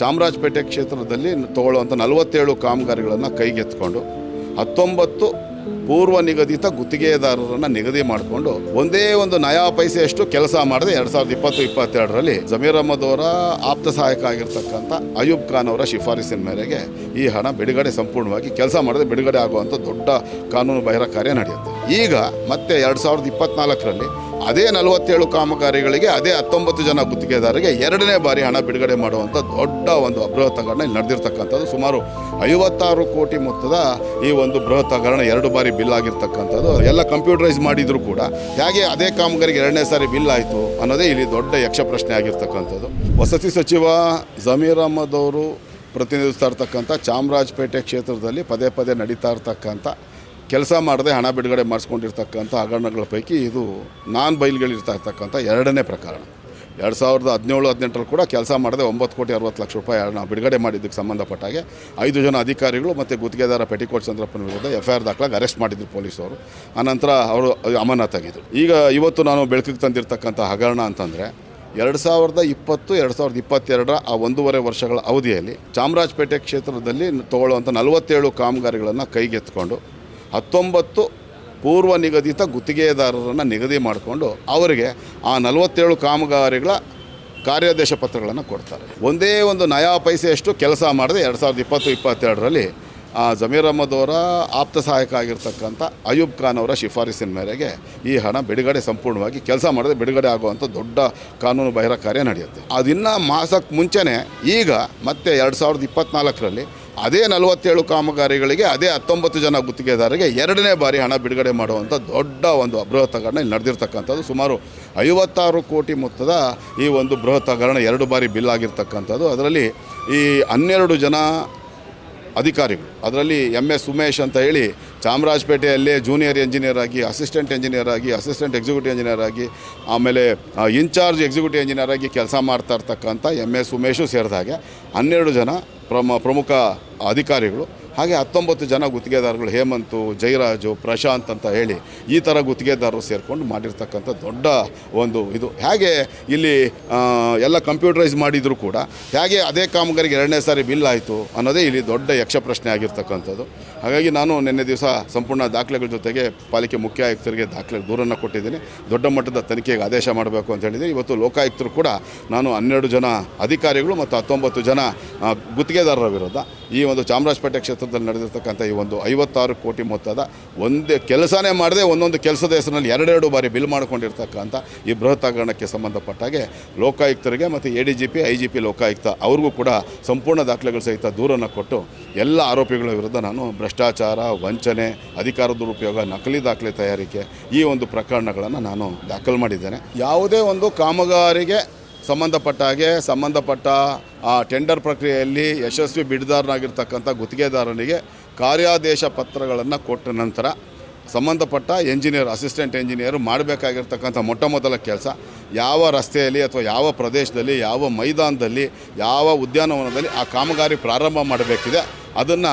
ಚಾಮರಾಜಪೇಟೆ ಕ್ಷೇತ್ರದಲ್ಲಿ ತಗೊಳ್ಳುವಂಥ ನಲವತ್ತೇಳು ಕಾಮಗಾರಿಗಳನ್ನು ಕೈಗೆತ್ಕೊಂಡು ಹತ್ತೊಂಬತ್ತು ಪೂರ್ವ ನಿಗದಿತ ಗುತ್ತಿಗೆದಾರರನ್ನು ನಿಗದಿ ಮಾಡಿಕೊಂಡು ಒಂದೇ ಒಂದು ನಯಾ ಪೈಸೆಯಷ್ಟು ಕೆಲಸ ಮಾಡದೆ ಎರಡು ಸಾವಿರದ ಇಪ್ಪತ್ತು, ಇಪ್ಪತ್ತೆರಡರಲ್ಲಿ ಜಮೀರ್ ಅಹಮದ್ ಅವರ ಆಪ್ತ ಸಹಾಯಕ ಆಗಿರ್ತಕ್ಕಂಥ ಅಯೂಬ್ ಖಾನ್ ಅವರ ಶಿಫಾರಸಿನ ಮೇರೆಗೆ ಈ ಹಣ ಬಿಡುಗಡೆ ಸಂಪೂರ್ಣವಾಗಿ ಕೆಲಸ ಮಾಡದೆ ಬಿಡುಗಡೆ ಆಗುವಂಥ ದೊಡ್ಡ ಕಾನೂನು ಬಾಹಿರ ಕಾರ್ಯ ನಡೆಯುತ್ತೆ. ಈಗ ಮತ್ತೆ ಎರಡು ಸಾವಿರದ ಇಪ್ಪತ್ನಾಲ್ಕರಲ್ಲಿ ಅದೇ ನಲವತ್ತೇಳು ಕಾಮಗಾರಿಗಳಿಗೆ ಅದೇ ಹತ್ತೊಂಬತ್ತು ಜನ ಗುತ್ತಿಗೆದಾರರಿಗೆ ಎರಡನೇ ಬಾರಿ ಹಣ ಬಿಡುಗಡೆ ಮಾಡುವಂಥ ದೊಡ್ಡ ಒಂದು ಬೃಹತ್ ಹಗರಣ ಇಲ್ಲಿ ನಡೆದಿರ್ತಕ್ಕಂಥದ್ದು. ಸುಮಾರು ಐವತ್ತಾರು ಕೋಟಿ ಮೊತ್ತದ ಈ ಒಂದು ಬೃಹತ್ ಹಗರಣ ಎರಡು ಬಾರಿ ಬಿಲ್ ಆಗಿರ್ತಕ್ಕಂಥದ್ದು. ಎಲ್ಲ ಕಂಪ್ಯೂಟರೈಸ್ ಮಾಡಿದರೂ ಕೂಡ ಹೇಗೆ ಅದೇ ಕಾಮಗಾರಿಗೆ ಎರಡನೇ ಸಾರಿ ಬಿಲ್ ಆಯಿತು ಅನ್ನೋದೇ ಇಲ್ಲಿ ದೊಡ್ಡ ಯಕ್ಷ ಪ್ರಶ್ನೆ ಆಗಿರ್ತಕ್ಕಂಥದ್ದು. ವಸತಿ ಸಚಿವ ಜಮೀರ್ ಅಹಮದ್ ಅವರು ಪ್ರತಿನಿಧಿಸ್ತಾ ಇರ್ತಕ್ಕಂಥ ಚಾಮರಾಜಪೇಟೆ ಕ್ಷೇತ್ರದಲ್ಲಿ ಪದೇ ಪದೇ ನಡೀತಾ ಇರ್ತಕ್ಕಂಥ ಕೆಲಸ ಮಾಡದೆ ಹಣ ಬಿಡುಗಡೆ ಮಾಡಿಸ್ಕೊಂಡಿರ್ತಕ್ಕಂಥ ಹಗರಣಗಳ ಪೈಕಿ ಇದು ನಾನ್ ಬೈಲ್ಗಳಿರ್ತಾ ಇರ್ತಕ್ಕಂಥ ಎರಡನೇ ಪ್ರಕರಣ. ಎರಡು ಸಾವಿರದ ಹದಿನೇಳು, ಹದಿನೆಂಟರಲ್ಲಿ ಕೂಡ ಕೆಲಸ ಮಾಡದೆ ಒಂಬತ್ತು ಕೋಟಿ ಅರವತ್ತು ಲಕ್ಷ ರೂಪಾಯಿ ನಾವು ಬಿಡುಗಡೆ ಮಾಡಿದ್ದಕ್ಕೆ ಸಂಬಂಧಪಟ್ಟಾಗೆ ಐದು ಜನ ಅಧಿಕಾರಿಗಳು ಮತ್ತು ಗುತ್ತಿಗೆದಾರ ಪೆಟಿಕೋಟ್ ಚಂದ್ರಪ್ಪನ ವಿರುದ್ಧ ಎಫ್ ಐ ಆರ್ ದಾಖಲಾಗಿ ಅರೆಸ್ಟ್ ಮಾಡಿದ್ರು ಪೊಲೀಸರು. ಆನಂತರ ಅವರು ಅಮಾನತಾಗಿದ್ದರು ಈಗ ಇವತ್ತು ನಾನು ಬೆಳಕಿಗೆ ತಂದಿರತಕ್ಕಂಥ ಹಗರಣ ಅಂತಂದರೆ ಎರಡು ಸಾವಿರದ ಇಪ್ಪತ್ತು, ಎರಡು ಸಾವಿರದ ಇಪ್ಪತ್ತೆರಡರ ಆ ಒಂದೂವರೆ ವರ್ಷಗಳ ಅವಧಿಯಲ್ಲಿ ಚಾಮರಾಜಪೇಟೆ ಕ್ಷೇತ್ರದಲ್ಲಿ ತಗೊಳ್ಳುವಂಥ ನಲವತ್ತೇಳು ಕಾಮಗಾರಿಗಳನ್ನು ಕೈಗೆತ್ಕೊಂಡು ಹತ್ತೊಂಬತ್ತು ಪೂರ್ವ ನಿಗದಿತ ಗುತ್ತಿಗೆದಾರರನ್ನು ನಿಗದಿ ಮಾಡಿಕೊಂಡು ಅವರಿಗೆ ಆ ನಲವತ್ತೇಳು ಕಾಮಗಾರಿಗಳ ಕಾರ್ಯಾದೇಶ ಪತ್ರಗಳನ್ನು ಕೊಡ್ತಾರೆ. ಒಂದೇ ಒಂದು ನಯಾ ಪೈಸೆಯಷ್ಟು ಕೆಲಸ ಮಾಡಿದೆ ಎರಡು ಸಾವಿರದ ಇಪ್ಪತ್ತು, ಇಪ್ಪತ್ತೆರಡರಲ್ಲಿ ಆ ಜಮೀರ್ ಅಹಮದ್ ಅವರ ಆಪ್ತ ಸಹಾಯಕ ಆಗಿರ್ತಕ್ಕಂಥ ಅಯೂಬ್ ಖಾನ್ ಅವರ ಶಿಫಾರಸಿನ ಮೇರೆಗೆ ಈ ಹಣ ಬಿಡುಗಡೆ ಸಂಪೂರ್ಣವಾಗಿ ಕೆಲಸ ಮಾಡದೆ ಬಿಡುಗಡೆ ಆಗುವಂಥ ದೊಡ್ಡ ಕಾನೂನು ಬಾಹಿರ ಕಾರ್ಯ ನಡೆಯುತ್ತೆ. ಅದಿನ್ನು ಮಾಸಕ್ಕೆ ಮುಂಚೆನೇ ಈಗ ಮತ್ತೆ ಎರಡು ಸಾವಿರದ ಇಪ್ಪತ್ತ್ನಾಲ್ಕರಲ್ಲಿ ಅದೇ ನಲವತ್ತೇಳು ಕಾಮಗಾರಿಗಳಿಗೆ ಅದೇ ಹತ್ತೊಂಬತ್ತು ಜನ ಗುತ್ತಿಗೆದಾರರಿಗೆ ಎರಡನೇ ಬಾರಿ ಹಣ ಬಿಡುಗಡೆ ಮಾಡುವಂಥ ದೊಡ್ಡ ಒಂದು ಬೃಹತ್ ಹಗರಣ ಇಲ್ಲಿ ನಡೆದಿರ್ತಕ್ಕಂಥದ್ದು. ಸುಮಾರು ಐವತ್ತಾರು ಕೋಟಿ ಮೊತ್ತದ ಈ ಒಂದು ಬೃಹತ್ ಹಗರಣ ಎರಡು ಬಾರಿ ಬಿಲ್ ಆಗಿರ್ತಕ್ಕಂಥದ್ದು. ಅದರಲ್ಲಿ ಈ ಹನ್ನೆರಡು ಜನ ಅಧಿಕಾರಿಗಳು, ಅದರಲ್ಲಿ ಎಂ ಎಸ್ ಉಮೇಶ್ ಅಂತ ಹೇಳಿ ಚಾಮರಾಜಪೇಟೆಯಲ್ಲೇ ಜೂನಿಯರ್ ಇಂಜಿನಿಯರ್ ಆಗಿ, ಅಸಿಸ್ಟೆಂಟ್ ಇಂಜಿನಿಯರ್ ಆಗಿ, ಅಸಿಸ್ಟೆಂಟ್ ಎಕ್ಸಿಕ್ಯೂಟಿವ್ ಇಂಜಿನಿಯರ್ ಆಗಿ, ಆಮೇಲೆ ಇನ್ಚಾರ್ಜ್ ಎಕ್ಸಿಕ್ಯೂಟಿವ್ ಇಂಜಿನಿಯರ್ ಆಗಿ ಕೆಲಸ ಮಾಡ್ತಾ ಇರ್ತಕ್ಕಂಥ ಎಂ ಎಸ್ ಉಮೇಶು ಸೇರಿದ ಹಾಗೆ ಹನ್ನೆರಡು ಜನ ಪ್ರಮ ಪ್ರಮುಖ ಅಧಿಕಾರಿಗಳು ಹಾಗೆ ಹತ್ತೊಂಬತ್ತು ಜನ ಗುತ್ತಿಗೆದಾರಗಳು ಹೇಮಂತು ಜಯರಾಜು ಪ್ರಶಾಂತ್ ಅಂತ ಹೇಳಿ ಈ ಥರ ಗುತ್ತಿಗೆದಾರರು ಸೇರಿಕೊಂಡು ಮಾಡಿರ್ತಕ್ಕಂಥ ದೊಡ್ಡ ಒಂದು ಇದು. ಹೇಗೆ ಇಲ್ಲಿ ಎಲ್ಲ ಕಂಪ್ಯೂಟರೈಸ್ ಮಾಡಿದರೂ ಕೂಡ ಹೇಗೆ ಅದೇ ಕಾಮಗಾರಿಗೆ ಎರಡನೇ ಸಾರಿ ಬಿಲ್ ಆಯಿತು ಅನ್ನೋದೇ ಇಲ್ಲಿ ದೊಡ್ಡ ಯಕ್ಷ ಪ್ರಶ್ನೆ ಆಗಿರ್ತಕ್ಕಂಥದ್ದು. ಹಾಗಾಗಿ ನಾನು ನಿನ್ನೆ ದಿವಸ ಸಂಪೂರ್ಣ ದಾಖಲೆಗಳ ಜೊತೆಗೆ ಪಾಲಿಕೆ ಮುಖ್ಯ ಆಯುಕ್ತರಿಗೆ ದಾಖಲೆ ದೂರನ್ನು ಕೊಟ್ಟಿದ್ದೀನಿ. ದೊಡ್ಡ ಮಟ್ಟದ ತನಿಖೆಗೆ ಆದೇಶ ಮಾಡಬೇಕು ಅಂತ ಹೇಳಿದ್ದೀನಿ. ಇವತ್ತು ಲೋಕಾಯುಕ್ತರು ಕೂಡ ನಾನು ಹನ್ನೆರಡು ಜನ ಅಧಿಕಾರಿಗಳು ಮತ್ತು ಹತ್ತೊಂಬತ್ತು ಜನ ಗುತ್ತಿಗೆದಾರರ ವಿರುದ್ಧ ಈ ಒಂದು ಚಾಮರಾಜಪೇಟೆ ಕ್ಷೇತ್ರದಲ್ಲಿ ನಡೆದಿರ್ತಕ್ಕಂಥ ಈ ಒಂದು ಐವತ್ತಾರು ಕೋಟಿ ಮೊತ್ತದ ಒಂದೇ ಕೆಲಸನೇ ಮಾಡದೆ ಒಂದೊಂದು ಕೆಲಸದ ಹೆಸರಿನಲ್ಲಿ ಎರಡೆರಡು ಬಾರಿ ಬಿಲ್ ಮಾಡ್ಕೊಂಡಿರ್ತಕ್ಕಂಥ ಈ ಬೃಹತ್ ಹಗರಣಕ್ಕೆ ಸಂಬಂಧಪಟ್ಟಾಗೆ ಲೋಕಾಯುಕ್ತರಿಗೆ ಮತ್ತು A D G P, I G P Lokayukta ಅವ್ರಿಗೂ ಕೂಡ ಸಂಪೂರ್ಣ ದಾಖಲೆಗಳು ಸಹಿತ ದೂರನ್ನು ಕೊಟ್ಟು ಎಲ್ಲ ಆರೋಪಿಗಳ ವಿರುದ್ಧ ನಾನು ಭ್ರಷ್ಟಾಚಾರ, ವಂಚನೆ, ಅಧಿಕಾರ ದುರುಪಯೋಗ, ನಕಲಿ ದಾಖಲೆ ತಯಾರಿಕೆ ಈ ಒಂದು ಪ್ರಕರಣಗಳನ್ನು ನಾನು ದಾಖಲು ಮಾಡಿದ್ದೇನೆ. ಯಾವುದೇ ಒಂದು ಕಾಮಗಾರಿಗೆ ಸಂಬಂಧಪಟ್ಟ ಹಾಗೆ ಸಂಬಂಧಪಟ್ಟ ಆ ಟೆಂಡರ್ ಪ್ರಕ್ರಿಯೆಯಲ್ಲಿ ಯಶಸ್ವಿ ಬಿಡುದಾರನಾಗಿರ್ತಕ್ಕಂಥ ಗುತ್ತಿಗೆದಾರನಿಗೆ ಕಾರ್ಯಾದೇಶ ಪತ್ರಗಳನ್ನು ಕೊಟ್ಟ ನಂತರ ಸಂಬಂಧಪಟ್ಟ ಎಂಜಿನಿಯರ್ ಅಸಿಸ್ಟೆಂಟ್ ಎಂಜಿನಿಯರ್ ಮಾಡಬೇಕಾಗಿರ್ತಕ್ಕಂಥ ಮೊಟ್ಟ ಮೊದಲ ಕೆಲಸ ಯಾವ ರಸ್ತೆಯಲ್ಲಿ ಅಥವಾ ಯಾವ ಪ್ರದೇಶದಲ್ಲಿ, ಯಾವ ಮೈದಾನದಲ್ಲಿ, ಯಾವ ಉದ್ಯಾನವನದಲ್ಲಿ ಆ ಕಾಮಗಾರಿ ಪ್ರಾರಂಭ ಮಾಡಬೇಕಿದೆ. ಅದನ್ನು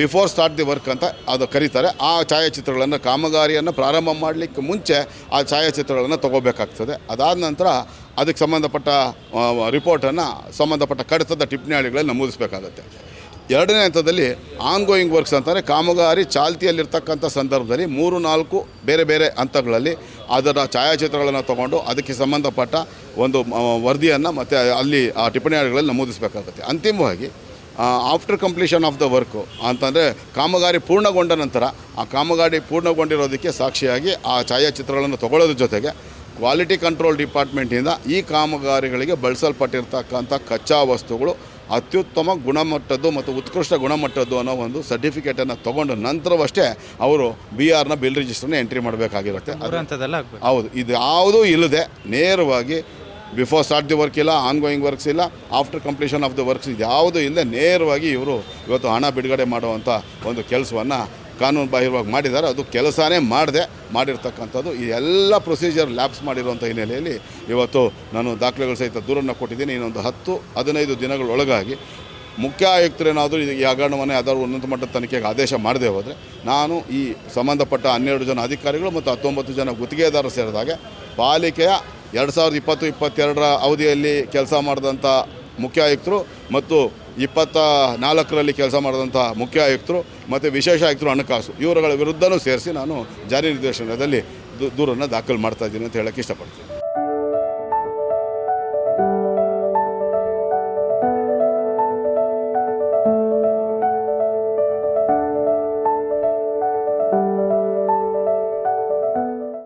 ಬಿಫೋರ್ ಸ್ಟಾರ್ಟ್ ದಿ ವರ್ಕ್ ಅಂತ ಅದು ಕರೀತಾರೆ. ಆ ಛಾಯಾಚಿತ್ರಗಳನ್ನು ಕಾಮಗಾರಿಯನ್ನು ಪ್ರಾರಂಭ ಮಾಡಲಿಕ್ಕೆ ಮುಂಚೆ ಆ ಛಾಯಾಚಿತ್ರಗಳನ್ನು ತಗೋಬೇಕಾಗ್ತದೆ. ಅದಾದ ನಂತರ ಅದಕ್ಕೆ ಸಂಬಂಧಪಟ್ಟ ರಿಪೋರ್ಟನ್ನು ಸಂಬಂಧಪಟ್ಟ ಕಡತದ ಟಿಪ್ಪಣಿಗಳಲ್ಲಿ ನಮೂದಿಸಬೇಕಾಗತ್ತೆ. ಎರಡನೇ ಹಂತದಲ್ಲಿ ಆನ್ಗೋಯಿಂಗ್ ವರ್ಕ್ಸ್ ಅಂತಾರೆ ಕಾಮಗಾರಿ ಚಾಲ್ತಿಯಲ್ಲಿರ್ತಕ್ಕಂಥ ಸಂದರ್ಭದಲ್ಲಿ ಮೂರು, ನಾಲ್ಕು ಬೇರೆ ಬೇರೆ ಹಂತಗಳಲ್ಲಿ ಅದರ ಛಾಯಾಚಿತ್ರಗಳನ್ನು ತಗೊಂಡು ಅದಕ್ಕೆ ಸಂಬಂಧಪಟ್ಟ ಒಂದು ವರದಿಯನ್ನು ಮತ್ತು ಅಲ್ಲಿ ಆ ಟಿಪ್ಪಣಿಗಳಲ್ಲಿ ನಮೂದಿಸಬೇಕಾಗುತ್ತೆ. ಅಂತಿಮವಾಗಿ after completion of the work ಅಂತಂದರೆ ಕಾಮಗಾರಿ ಪೂರ್ಣಗೊಂಡ ನಂತರ ಆ ಕಾಮಗಾರಿ ಪೂರ್ಣಗೊಂಡಿರೋದಕ್ಕೆ ಸಾಕ್ಷಿಯಾಗಿ ಆ ಛಾಯಾಚಿತ್ರಗಳನ್ನು ತಗೊಳ್ಳೋದ್ರ ಜೊತೆಗೆ ಕ್ವಾಲಿಟಿ ಕಂಟ್ರೋಲ್ ಡಿಪಾರ್ಟ್ಮೆಂಟಿಂದ ಈ ಕಾಮಗಾರಿಗಳಿಗೆ ಬಳಸಲ್ಪಟ್ಟಿರ್ತಕ್ಕಂಥ ಕಚ್ಚಾ ವಸ್ತುಗಳು ಅತ್ಯುತ್ತಮ ಗುಣಮಟ್ಟದ್ದು ಮತ್ತು ಉತ್ಕೃಷ್ಟ ಗುಣಮಟ್ಟದ್ದು ಅನ್ನೋ ಒಂದು ಸರ್ಟಿಫಿಕೇಟನ್ನು ತೊಗೊಂಡು ನಂತರವಷ್ಟೇ ಅವರು ಬಿ ಆರ್ನ ಬಿಲ್ ರಿಜಿಸ್ಟರ್ನ ಎಂಟ್ರಿ ಮಾಡಬೇಕಾಗಿರುತ್ತೆ. ಹೌದು ಇದು ಯಾವುದೂ ಇಲ್ಲದೆ ನೇರವಾಗಿ ಬಿಫೋರ್ ಸ್ಟಾರ್ಟ್ ದಿ ವರ್ಕ್ ಇಲ್ಲ ಆನ್ಗೋಯಿಂಗ್ ವರ್ಕ್ಸ್ ಇಲ್ಲ after completion of the works ಇದು ಯಾವುದೂ ಇಲ್ಲದೆ ನೇರವಾಗಿ ಇವರು ಇವತ್ತು ಹಣ ಬಿಡುಗಡೆ ಮಾಡುವಂಥ ಒಂದು ಕೆಲಸವನ್ನು ಕಾನೂನು ಬಾಹಿರವಾಗಿ ಮಾಡಿದ್ದಾರೆ, ಅದು ಕೆಲಸನೇ ಮಾಡದೆ, ಮಾಡಿರ್ತಕ್ಕಂಥದ್ದು. ಈ ಎಲ್ಲ ಪ್ರೊಸೀಜರ್ ಲ್ಯಾಬ್ಸ್ ಮಾಡಿರುವಂಥ ಹಿನ್ನೆಲೆಯಲ್ಲಿ ಇವತ್ತು ನಾನು ದಾಖಲೆಗಳು ಸಹಿತ ದೂರನ್ನು ಕೊಟ್ಟಿದ್ದೀನಿ. ಇನ್ನೊಂದು ಹತ್ತು, ಹದಿನೈದು ದಿನಗಳೊಳಗಾಗಿ ಮುಖ್ಯ ಆಯುಕ್ತರೇನಾದರೂ ಈ ಹಗರಣವನ್ನೇ ಆದರೂ ಉನ್ನತ ಮಟ್ಟದ ತನಿಖೆಗೆ ಆದೇಶ ಮಾಡದೆ ಹೋದರೆ ನಾನು ಈ ಸಂಬಂಧಪಟ್ಟ ಹನ್ನೆರಡು ಜನ ಅಧಿಕಾರಿಗಳು ಮತ್ತು ಹತ್ತೊಂಬತ್ತು ಜನ ಗುತ್ತಿಗೆದಾರರು ಸೇರಿದಾಗ ಪಾಲಿಕೆಯ ಎರಡು ಸಾವಿರದ ಇಪ್ಪತ್ತು, ಇಪ್ಪತ್ತೆರಡರ ಅವಧಿಯಲ್ಲಿ ಕೆಲಸ ಮಾಡಿದಂಥ ಮುಖ್ಯ ಆಯುಕ್ತರು ಮತ್ತು ಇಪ್ಪತ್ತ ನಾಲ್ಕರಲ್ಲಿ ಕೆಲಸ ಮಾಡಿದಂಥ ಮುಖ್ಯ ಆಯುಕ್ತರು ಮತ್ತು ವಿಶೇಷ ಆಯುಕ್ತರು ಹಣಕಾಸು. ಇವರುಗಳ ವಿರುದ್ಧನೂ ಸೇರಿಸಿ ನಾನು ಜಾರಿ ನಿರ್ದೇಶನದಲ್ಲಿ ದೂರನ್ನು ದಾಖಲು ಮಾಡ್ತಾ ಇದ್ದೀನಿ ಅಂತ ಹೇಳೋಕ್ಕೆ ಇಷ್ಟಪಡ್ತೀನಿ.